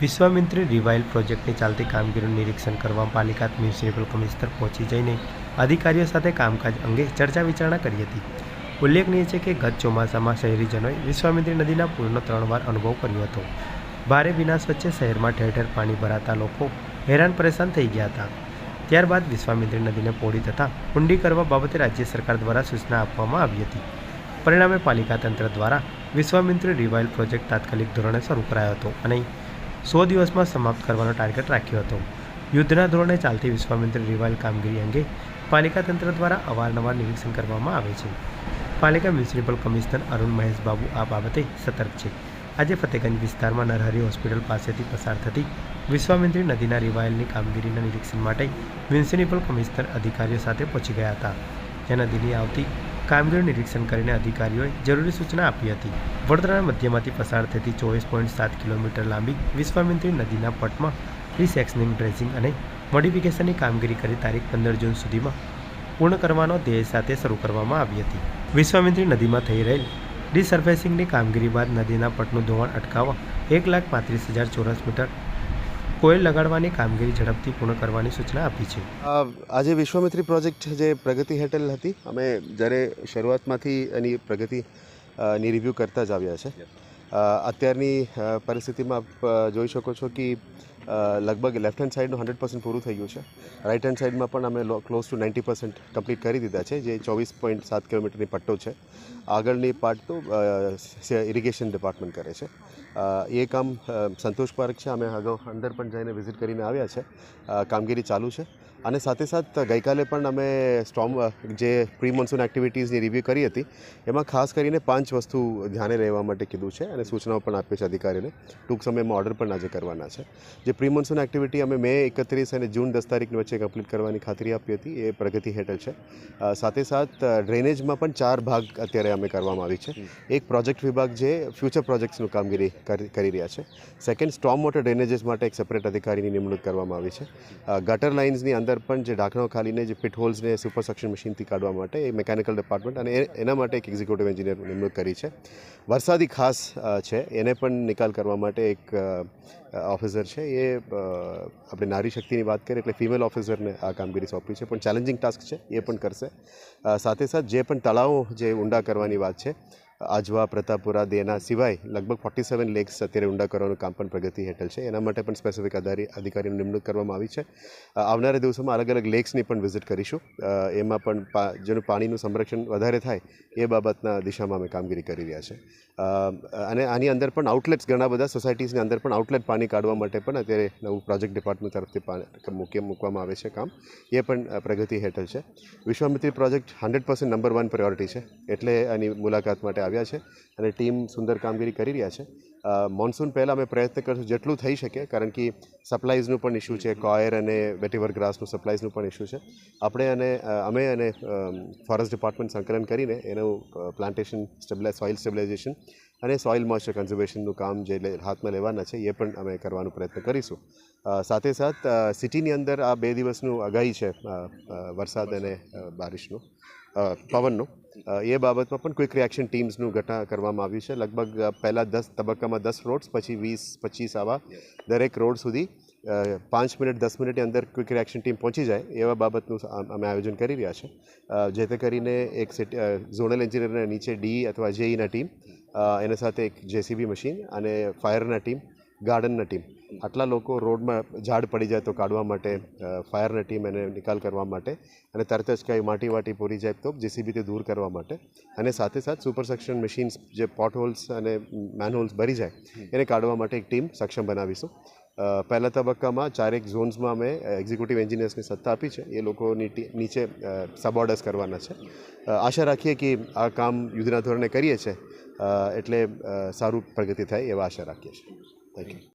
વિશ્વામિત્રી રિવાઇલ પ્રોજેક્ટની ચાલતી કામગીરીનું નિરીક્ષણ કરવા પાલિકા મ્યુનિસિપલ કમિશનર પહોંચી જઈને અધિકારીઓ સાથે કામકાજ અંગે ચર્ચા વિચારણા કરી હતી. ઉલ્લેખનીય છે કે ગત ચોમાસામાં શહેરીજનોએ વિશ્વામિત્રી નદીના પૂરનો ત્રણ વાર અનુભવ કર્યો હતો. ભારે વિનાશ વચ્ચે શહેરમાં ઠેર ઠેર પાણી ભરાતા લોકો હેરાન પરેશાન થઈ ગયા હતા. ત્યારબાદ વિશ્વામિત્રી નદીને પોળી તથા ઊંડી કરવા બાબતે રાજ્ય સરકાર દ્વારા સૂચના આપવામાં આવી હતી. પરિણામે પાલિકા તંત્ર દ્વારા વિશ્વામિત્રી રિવાઇલ પ્રોજેક્ટ તાત્કાલિક ધોરણે શરૂ કરાયો હતો અને સો દિવસમાં સમાપ્ત કરવાનો ટાર્ગેટ રાખ્યો હતો. યુદ્ધના ધોરણે ચાલતી વિશ્વામિત્ર રિવાઇલ કામગીરી અંગે પાલિકા તંત્ર દ્વારા અવારનવાર નિરીક્ષણ કરવામાં આવે છે. પાલિકા મ્યુનિસિપલ કમિશનર અરુણ મહેશ બાબુ આ બાબતે સતર્ક છે. આજે ફતેગંજ વિસ્તારમાં નરહરી હોસ્પિટલ પાસેથી પસાર થતી વિશ્વામિત્રી નદીના રિવાયલની કામગીરીના નિરીક્ષણ માટે મ્યુનિસિપલ કમિશનર અધિકારીઓ સાથે પહોંચી ગયા હતા. જ્યાં નદીની આવતી કામગીરીનું નિરીક્ષણ કરીને અધિકારીઓએ જરૂરી સૂચના આપી હતી. વડોદરાના મધ્યમાંથી પસાર થતી ચોવીસ પોઈન્ટ સાત કિલોમીટર લાંબી વિશ્વામિત્રી નદીના પટમાં રિસેક્શનિંગ, ડ્રેસિંગ અને મોડિફિકેશનની કામગીરી કરી તારીખ પંદર જૂન સુધીમાં પૂર્ણ કરવાનો ધ્યેય સાથે શરૂ કરવામાં આવી હતી. વિશ્વામિત્રી નદીમાં થઈ રહેલ ડિસર્ફેસિંગની કામગીરી બાદ નદીના પટનું ધોવાણ અટકાવવા એક લાખ પાંત્રીસ હજાર ચોરસ મીટર કોયલ લગાડવાની કામગીરી ઝડપથી પૂર્ણ કરવાની સૂચના આપી છે. આજે વિશ્વામિત્રી પ્રોજેક્ટ જે પ્રગતિ હેઠળ હતી. અમે જ્યારે શરૂઆતમાંથી એની પ્રગતિ ની રિવ્યૂ કરતા જ આવ્યા છે. અત્યારની પરિસ્થિતિમાં આપ જોઈ શકો છો કે લગભગ લેફ્ટ હેન્ડ સાઈડનું હંડ્રેડ પર્સન્ટ પૂરું થઈ ગયું છે. રાઇટ હેન્ડ સાઈડમાં પણ અમે close to ninety percent complete કરી દીધા છે, જે ચોવીસ પોઈન્ટ સાત કિલોમીટરની પટ્ટો છે. આગળની પાર્ટ તો ઇરિગેશન ડિપાર્ટમેન્ટ કરે છે. એ કામ સંતોષ સંતોષપાર્ક છે, અમે અગાઉ અંદર પણ જઈને વિઝિટ કરીને આવ્યા છે. કામગીરી ચાલુ છે. અને સાથે સાથ ગઈકાલે પણ અમે સ્ટોમ જે પ્રી મોન્સૂન એક્ટિવિટીઝની રિવ્યૂ કરી હતી, એમાં ખાસ કરીને પાંચ વસ્તુ ધ્યાને રહેવા માટે કીધું છે અને સૂચનાઓ પણ આપી છે અધિકારીને ટૂંક સમયમાં ઓર્ડર પણ આજે કરવાના છે. જે પ્રી મોન્સૂન એક્ટિવિટી અમે મે એકત્રીસ અને જૂન દસ તારીખની વચ્ચે કમ્પ્લીટ કરવાની ખાતરી આપી હતી. એ પ્રગતિ હેઠળ છે. સાથે સાથ ડ્રેનેજમાં પણ ચાર ભાગ અત્યારે અમે કરવામાં આવી છે. એક પ્રોજેક્ટ વિભાગ જે ફ્યુચર પ્રોજેક્ટ્સનું કામગીરી કરી રહ્યા છે. સેકન્ડ સ્ટોમ વોટર ડ્રેનેજીસ માટે એક સેપરેટ અધિકારીની નિમણૂક કરવામાં આવી છે. ગટર લાઇન્સની અંદર પણ જે ઢાંકણો ખાલીને જે પિટ હોલ્સને સુપર સક્શન મશીનથી કાઢવા માટે એ મિકેનિકલ ડિપાર્ટમેન્ટ અને એના માટે એક એક્ઝિક્યુટિવ એન્જિનિયર નિમણૂક કરી છે. વરસાદી ખાસ છે. એને પણ નિકાલ કરવા માટે એક ઓફિસર છે. એ આપણે નારી શક્તિની વાત કરીએ એટલે ફિમેલ ઓફિસરને આ કામગીરી સોંપી છે. પણ ચેલેન્જિંગ ટાસ્ક છે, એ પણ કરશે. સાથે સાથે જે પણ તળાવો જે ઊંડા કરવાની વાત છે આજવા, પ્રતાપપુરા, દેના સિવાય લગભગ ફોર્ટી સેવન લેક્સ અત્યારે ઊંડા કરવાનું કામ પણ પ્રગતિ હેઠળ છે. એના માટે પણ સ્પેસિફિક આધારી અધિકારીની નિમણૂક કરવામાં આવી છે. આવનારા દિવસોમાં અલગ અલગ લેક્સની પણ વિઝિટ કરીશું. એમાં પણ જેનું પાણીનું સંરક્ષણ વધારે થાય એ બાબતના દિશામાં અમે કામગીરી કરી રહ્યા છે. અને આની અંદર પણ આઉટલેટ્સ ઘણા બધા સોસાયટીઝની અંદર પણ આઉટલેટ પાણી કાઢવા માટે પણ અત્યારે નવું પ્રોજેક્ટ ડિપાર્ટમેન્ટ તરફથી મૂકી મૂકવામાં આવે છે કામ. એ પણ પ્રગતિ હેઠળ છે. Vishwamitri project hundred percent number one priority છે. એટલે આની મુલાકાત માટે આવ્યા છે અને ટીમ સુંદર કામગીરી કરી રહ્યા છે. મોન્સૂન પહેલાં અમે પ્રયત્ન કરશું જેટલું થઈ શકે, કારણ કે સપ્લાઈઝનું પણ ઇસ્યુ છે કોયર અને વેટીવર ગ્રાસનું સપ્લાઈઝનું પણ ઇસ્યુ છે. આપણે અને અમે અને ફોરેસ્ટ ડિપાર્ટમેન્ટ સંકલન કરીને એનું પ્લાન્ટેશન સ્ટેબિલાઇઝ સોઇલ સ્ટેબિલાઇઝેશન અને સોઇલ મોઇસ્ચર કન્ઝર્વેશનનું કામ જે હાથમાં લેવાના છે, એ પણ અમે કરવાનો પ્રયત્ન કરીશું. સાથે સાથ સિટીની અંદર આ બે દિવસનું આગાહી છે વરસાદ અને બારિશનું પવનનું. એ બાબતમાં પણ ક્વિક રિએક્શન ટીમ્સનું ઘટા કરવામાં આવ્યું છે. લગભગ પહેલાં દસ તબક્કામાં દસ રોડ્સ પછી વીસ પચીસ આવા દરેક રોડ સુધી પાંચ મિનિટ દસ મિનિટની અંદર ક્વિક રિએક્શન ટીમ પહોંચી જાય એવા બાબતનું અમે આયોજન કરી રહ્યા છે. જે તે કરીને એક સિટી ઝોનલ એન્જિનિયરના નીચે ડી અથવા જેઈના ટીમ અ, એના સાથે એક જેસીબી મશીન અને ફાયરના ટીમ ગાર્ડનના ટીમ. આટલા લોકો રોડમાં ઝાડ પડી જાય તો કાઢવા માટે ફાયરની ટીમ એને નિકાલ કરવા માટે અને તરત જ કંઈ માટી વાટી પૂરી જાય તો જેસીબીથી દૂર કરવા માટે અને સાથે સાથે સુપર સેક્શન મશીન્સ જે પોટ હોલ્સ અને મેનહોલ્સ ભરી જાય, એને કાઢવા માટે એક ટીમ સક્ષમ બનાવીશું. પહેલા તબક્કામાં ચારેક ઝોન્સમાં અમે એક્ઝિક્યુટિવ એન્જિનિયર્સને સત્તા આપી છે. એ લોકોની નીચે સબઓર્ડર્સ કરવાના છે. આશા રાખીએ કે આ કામ યુદ્ધના ધોરણે કરીએ છીએ એટલે સારું પ્રગતિ થાય એવા આશા રાખીએ છીએ. Thank you. Mm.